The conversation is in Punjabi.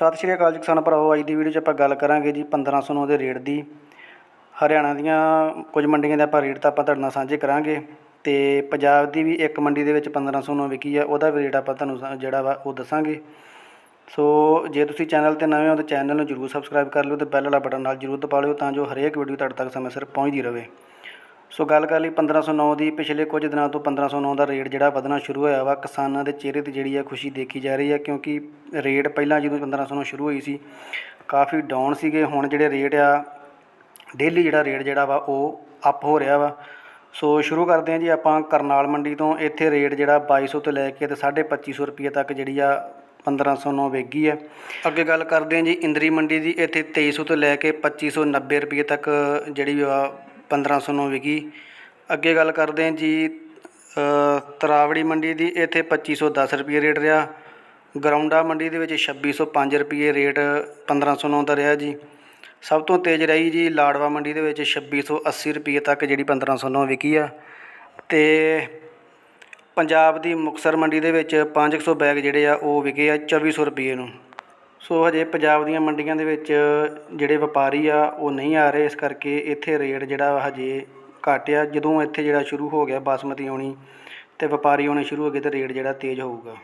ਸਤਿ ਸ਼੍ਰੀ ਅਕਾਲ ਜੀ ਕਿਸਾਨ ਭਰਾਓ ਅੱਜ ਦੀ ਵੀਡੀਓ 'ਚ ਆਪਾਂ ਗੱਲ ਕਰਾਂਗੇ ਜੀ 1509 ਦੇ ਰੇਟ ਦੀ। ਹਰਿਆਣਾ ਦੀਆਂ ਕੁਝ ਮੰਡੀਆਂ ਦੇ ਆਪਾਂ ਰੇਟ ਤਾਂ ਆਪਾਂ ਤੁਹਾਡੇ ਨਾਲ ਸਾਂਝੇ ਕਰਾਂਗੇ ਤੇ ਪੰਜਾਬ ਦੀ ਵੀ ਇੱਕ ਮੰਡੀ ਦੇ ਵਿੱਚ 1509 ਵਿਕੀ ਆ, ਉਹਦਾ ਵੀ ਰੇਟ ਆਪਾਂ ਤੁਹਾਨੂੰ ਜਿਹੜਾ ਵਾ ਉਹ ਦੱਸਾਂਗੇ। ਸੋ ਜੇ ਤੁਸੀਂ ਚੈਨਲ ਤੇ ਨਵੇਂ ਹੋ ਤਾਂ ਚੈਨਲ ਨੂੰ ਜਰੂਰ ਸਬਸਕ੍ਰਾਈਬ ਕਰ ਲਿਓ ਤੇ ਬੈਲ ਵਾਲਾ ਬਟਨ ਨਾਲ ਜਰੂਰ ਦਬਾ ਲਿਓ ਤਾਂ ਜੋ ਹਰੇਕ ਵੀਡੀਓ ਤੁਹਾਡੇ ਤੱਕ ਸਮੇਂ ਸਿਰ ਪਹੁੰਚਦੀ ਰਹੇ। ਸੋ ਗੱਲ ਕਰ ਲਈ 1509 ਦੀ, ਪਿਛਲੇ ਕੁਝ ਦਿਨਾਂ ਤੋਂ 1509 ਦਾ ਰੇਟ ਜਿਹੜਾ ਵਧਣਾ ਸ਼ੁਰੂ ਹੋਇਆ ਵਾ, ਕਿਸਾਨਾਂ ਦੇ ਚਿਹਰੇ ਤੇ ਜਿਹੜੀ ਆ ਖੁਸ਼ੀ ਦੇਖੀ ਜਾ ਰਹੀ ਆ, ਕਿਉਂਕਿ ਰੇਟ ਪਹਿਲਾਂ ਜਦੋਂ 1509 ਸ਼ੁਰੂ ਹੋਈ ਸੀ, ਕਾਫੀ ਡਾਊਨ ਸੀਗੇ, ਹੁਣ ਜਿਹੜੇ ਰੇਟ ਆ ਡੇਲੀ ਜਿਹੜਾ ਰੇਟ ਜਿਹੜਾ ਵਾ ਉਹ ਅਪ ਹੋ ਰਿਹਾ ਵਾ। ਸੋ ਸ਼ੁਰੂ ਕਰਦੇ ਹਾਂ ਜੀ ਆਪਾਂ ਕਰਨਾਲ ਮੰਡੀ ਤੋਂ, ਇੱਥੇ ਰੇਟ ਜਿਹੜਾ 2200 ਤੋਂ ਲੈ ਕੇ ਤੇ 2550 ਰੁਪਏ ਤੱਕ ਜਿਹੜੀ ਆ 1509 ਵੇਗੀ ਹੈ ਅੱਗੇ ਗੱਲ ਕਰਦੇ ਹਾਂ ਜੀ ਇੰਦਰੀ ਮੰਡੀ ਦੀ, ਇੱਥੇ 2300 ਤੋਂ ਲੈ ਕੇ 2590 ਰੁਪਏ ਤੱਕ ਜਿਹੜੀ ਆ 1509 ਵਿਕੀ। ਅੱਗੇ ਗੱਲ ਕਰਦੇ ਹਾਂ ਜੀ ਤਰਾਵੜੀ ਮੰਡੀ ਦੀ, ਇੱਥੇ 2510 ਰੁਪਏ ਰੇਟ ਰਿਹਾ। ਗਰਾਉਂਡਾ ਮੰਡੀ ਦੇ ਵਿੱਚ 2605 ਰੁਪਏ ਰੇਟ 1509 ਦਾ ਰਿਹਾ ਜੀ। ਸਭ ਤੋਂ ਤੇਜ਼ ਰਹੀ ਜੀ ਲਾੜਵਾ ਮੰਡੀ ਦੇ ਵਿੱਚ 2680 ਰੁਪਏ ਤੱਕ, ਜਿਹੜੀ 1509 ਵਿਕੀ ਆ। ਤੇ ਪੰਜਾਬ ਦੀ ਮੁਕਸਰ ਮੰਡੀ ਦੇ ਵਿੱਚ 500 ਬੈਗ ਜਿਹੜੇ ਆ, ਉਹ ਵਿਕੇ ਆ 2400 ਰੁਪਏ ਨੂੰ। ਸੋ ਹਜੇ ਪੰਜਾਬ ਦੀਆਂ ਮੰਡੀਆਂ ਦੇ ਵਿੱਚ ਜਿਹੜੇ ਵਪਾਰੀ ਆ, ਉਹ ਨਹੀਂ ਆ ਰਹੇ। ਇਸ ਕਰਕੇ ਇੱਥੇ ਰੇਟ ਜਿਹੜਾ ਹਜੇ ਘੱਟ ਆ ਜਦੋਂ ਇੱਥੇ ਜਿਹੜਾ ਸ਼ੁਰੂ ਹੋ ਗਿਆ ਬਾਸਮਤੀ ਆਉਣੀ ਅਤੇ ਵਪਾਰੀ ਆਉਣੇ ਸ਼ੁਰੂ ਹੋ ਗਏ ਤਾਂ ਰੇਟ ਜਿਹੜਾ ਤੇਜ਼ ਹੋਊਗਾ।